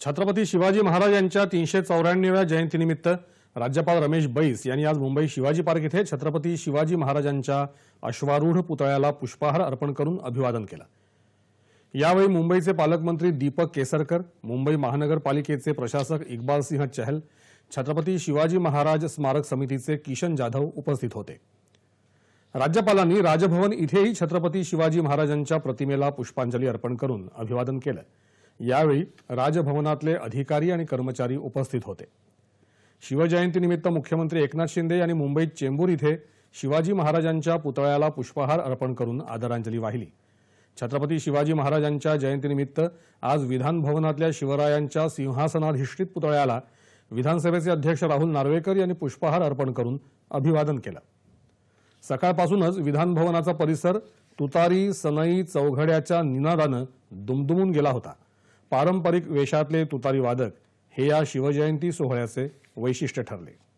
छत्रपती शिवाजी महाराज यांच्या तीनशे चौऱ्याण्णव्या जयंतीनिमित्त राज्यपाल रमेश बैस यांनी आज मुंबई शिवाजी पार्क इथे छत्रपती शिवाजी महाराजांच्या अश्वारूढ पुतळ्याला पुष्पहार अर्पण करून अभिवादन केलं. यावेळी मुंबईचे पालकमंत्री दीपक केसरकर मुंबई महानगरपालिकेचे प्रशासक इक्बाल सिंह चहल छत्रपती शिवाजी महाराज स्मारक समितीचे किशन जाधव उपस्थित होते. राज्यपालांनी राजभवन इथेही छत्रपती शिवाजी महाराजांच्या प्रतिमेला पुष्पांजली अर्पण करून अभिवादन केलं. यावेळी राजभवनातले अधिकारी आणि कर्मचारी उपस्थित होते. शिवजयंतीनिमित्त मुख्यमंत्री एकनाथ शिंदे यांनी मुंबईत चेंबूर इथे शिवाजी महाराजांच्या पुतळ्याला पुष्पहार अर्पण करून आदरांजली वाहिली. छत्रपती शिवाजी महाराजांच्या जयंतीनिमित्त आज विधानभवनातल्या शिवरायांच्या सिंहासनाधिष्ठित पुतळ्याला विधानसभेचे अध्यक्ष राहुल नार्वेकर यांनी पुष्पहार अर्पण करून अभिवादन केलं. सकाळपासूनच विधानभवनाचा परिसर तुतारी सनई चौघड्याच्या निनादानं दुमदुमून गेला होता. पारंपरिक वेशातले तुतारी वादक हे या शिवजयंती सोहळ्याचे वैशिष्ट्य ठरले.